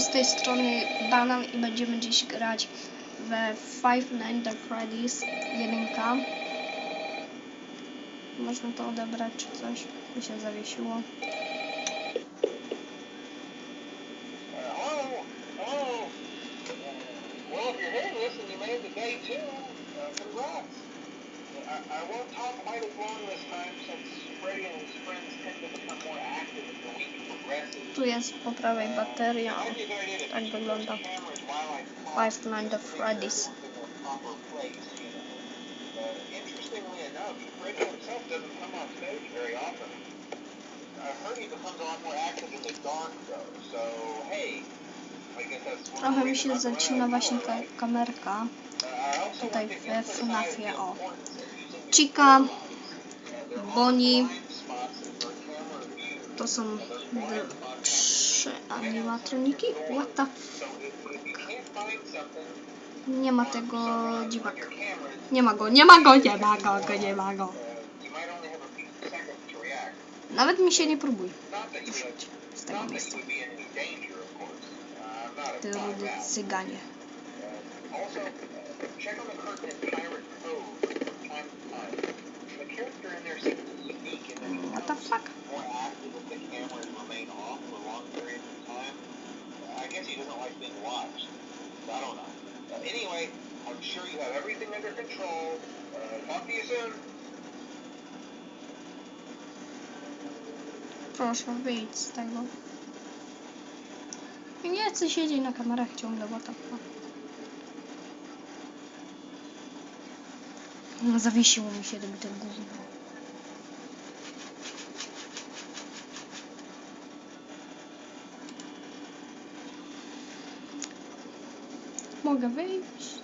Z tej strony Banan i będziemy dziś grać we Five Nights at Freddy's 1. Można to odebrać czy coś? Mi się zawiesiło. Well, if you're this and you made to day two, uh, congrats. I, I won't talk quite as long this time since Freddy and his friends tend to become more active as the week progresses. Tu jest po prawej bateria. Tak wygląda. Five Nights at Freddy's. The hey, Trochę mi się zacina właśnie ta kamerka tutaj w FNAF-ie, o. Chica, Bonnie. To są trzy animatroniki. What the Nie ma tego dziwaka. Nie ma go, nie ma go, nie ma go, go nie ma go. Nawet mi się nie próbuj ruszać z tego miejsca. Ty rudy cyganie of time. I guess he doesn't like being watched. I don't know. Uh, anyway, I'm sure you have everything under control. Uh, talk to you soon. Proszę, wyjdź z tego. Nie chcę siedzieć na kamerach ciągle, what the fuck. No, zawiesiło mi się to te gówno. fuga, vem.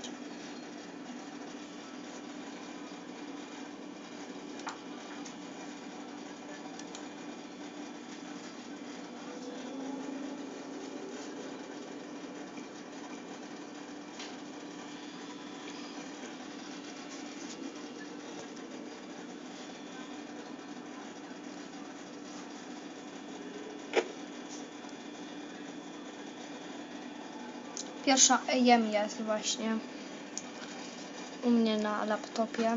Pierwsza EM jest właśnie u mnie na laptopie,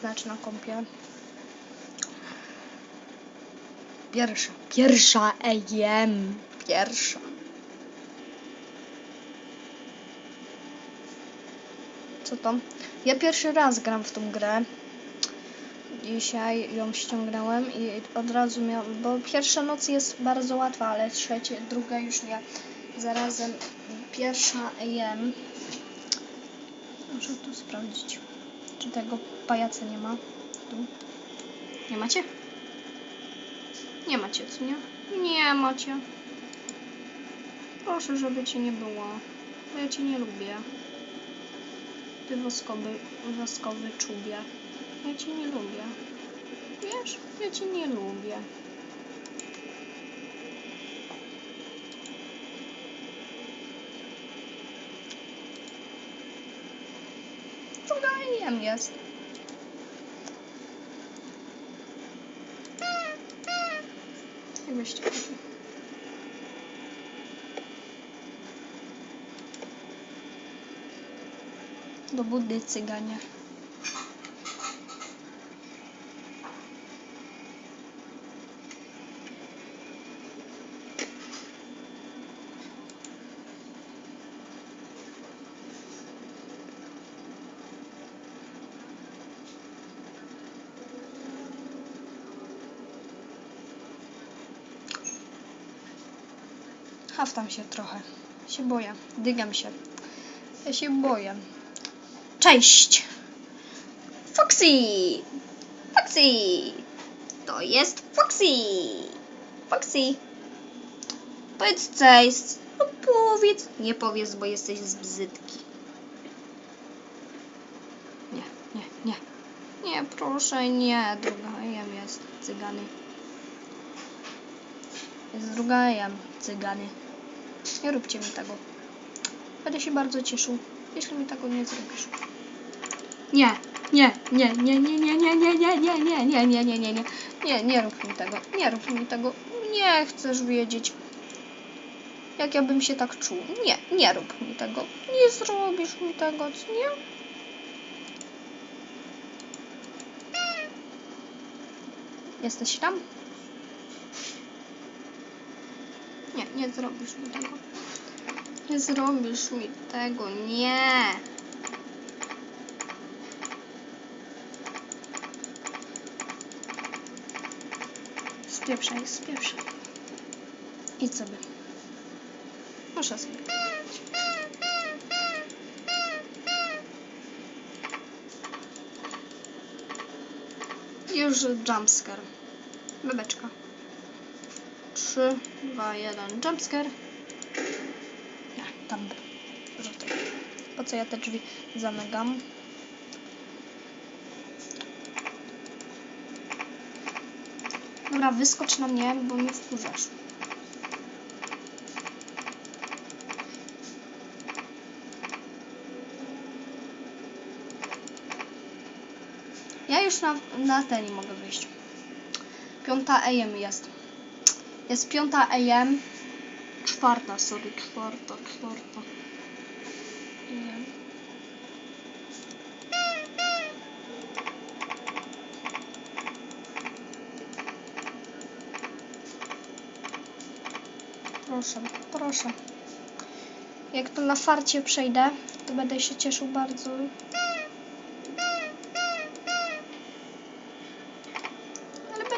znaczy na kompie. Pierwsza, pierwsza EM, pierwsza. Co to? Ja pierwszy raz gram w tą grę. Dzisiaj ją ściągnąłem i od razu miałam, bo pierwsza noc jest bardzo łatwa, ale trzecia, druga już nie. Zarazem pierwsza jem. Muszę tu sprawdzić, czy tego pajaca nie ma. Tu. Nie macie? Nie macie, co nie? Nie macie. Proszę, żeby cię nie było. Bo ja cię nie lubię. Ty woskowy, woskowy czubie. Ja cię nie lubię. Wiesz? Ja cię nie lubię. William jest. Jak myślicie? Do budy cygania. Haftam się trochę. Się boję. Dygam się. Ja się boję. Cześć! Foxy! Foxy! To jest Foxy! Foxy! Powiedz cześć! No powiedz. Nie powiedz, bo jesteś brzydki. Nie, nie, nie. Nie, proszę, nie. Druga jem jest. Cygany. Jest druga jem. Cygany. Nie róbcie mi tego. Będę się bardzo cieszył, jeśli mi tego nie zrobisz. Nie, nie, nie, nie, nie, nie, nie, nie, nie, nie, nie, nie, nie, nie, nie, nie, nie, nie rób mi tego, nie rób mi tego, nie chcesz wiedzieć. jak ja bym się tak czuł. Nie, nie rób mi tego. Nie zrobisz mi tego, co nie? Jesteś tam? Nie, zrobisz mi tego. Nie zrobisz mi tego, nie. Spieprzaj, spieprzaj. Idź sobie. Muszę sobie. Już jumpscare. Bebeczka. 3, 2, 1. Jumpscare. Nie, tam. Po co ja te drzwi zamykam? Dobra, wyskocz na mnie, bo mnie wkurzasz. Ja już na, na ten nie mogę wyjść. Piąta AM jest. Jest piąta AM. Czwarta, sorry, czwarta, czwarta. Proszę, proszę. Jak to na farcie przejdę, to będę się cieszył bardzo.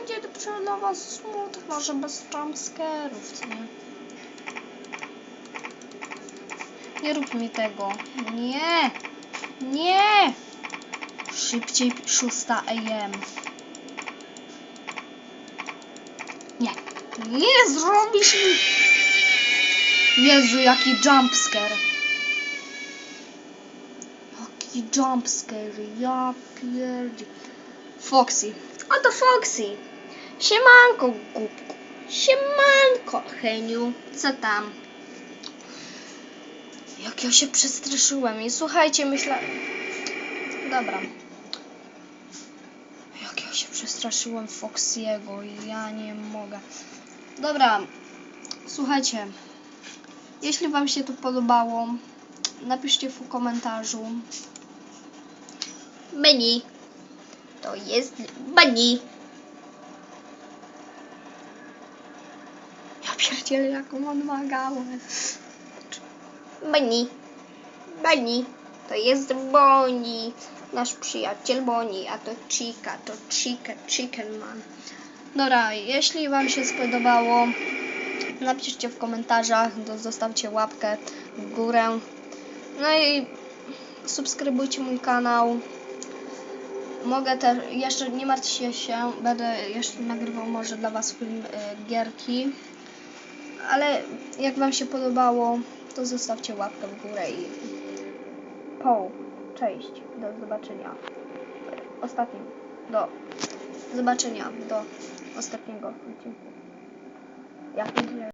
Będzie to dla was smutno, że bez jumpscarów, co nie? Nie rób mi tego. Nie! Nie! Szybciej 6 AM. Nie. Nie zrobisz mi... Jezu, jaki jumpscare. Jaki jumpscare, ja pierdzie. Foxy. Oto Foxy. Siemanko, głupku. Siemanko, Heniu. Co tam? Jak ja się przestraszyłem i słuchajcie, myślę... Dobra. Jak ja się przestraszyłem Foxiego ja nie mogę. Dobra, słuchajcie. Jeśli Wam się to podobało, napiszcie w komentarzu. Menu. To jest bunny. Pierdzielę, jaką on ma gałę. Bunny. Bunny. To jest Bonnie. Nasz przyjaciel Bonnie, a to Chica, to Chica, Chicken Man. Dobra, jeśli Wam się spodobało, napiszcie w komentarzach, zostawcie łapkę w górę. No i subskrybujcie mój kanał. Mogę też, jeszcze nie martwcie się, będę jeszcze nagrywał może dla Was film y, gierki. Ale jak Wam się podobało, to zostawcie łapkę w górę i po. Cześć, do zobaczenia. Ostatnim, do zobaczenia, do ostatniego odcinku. Ja pierdzielę.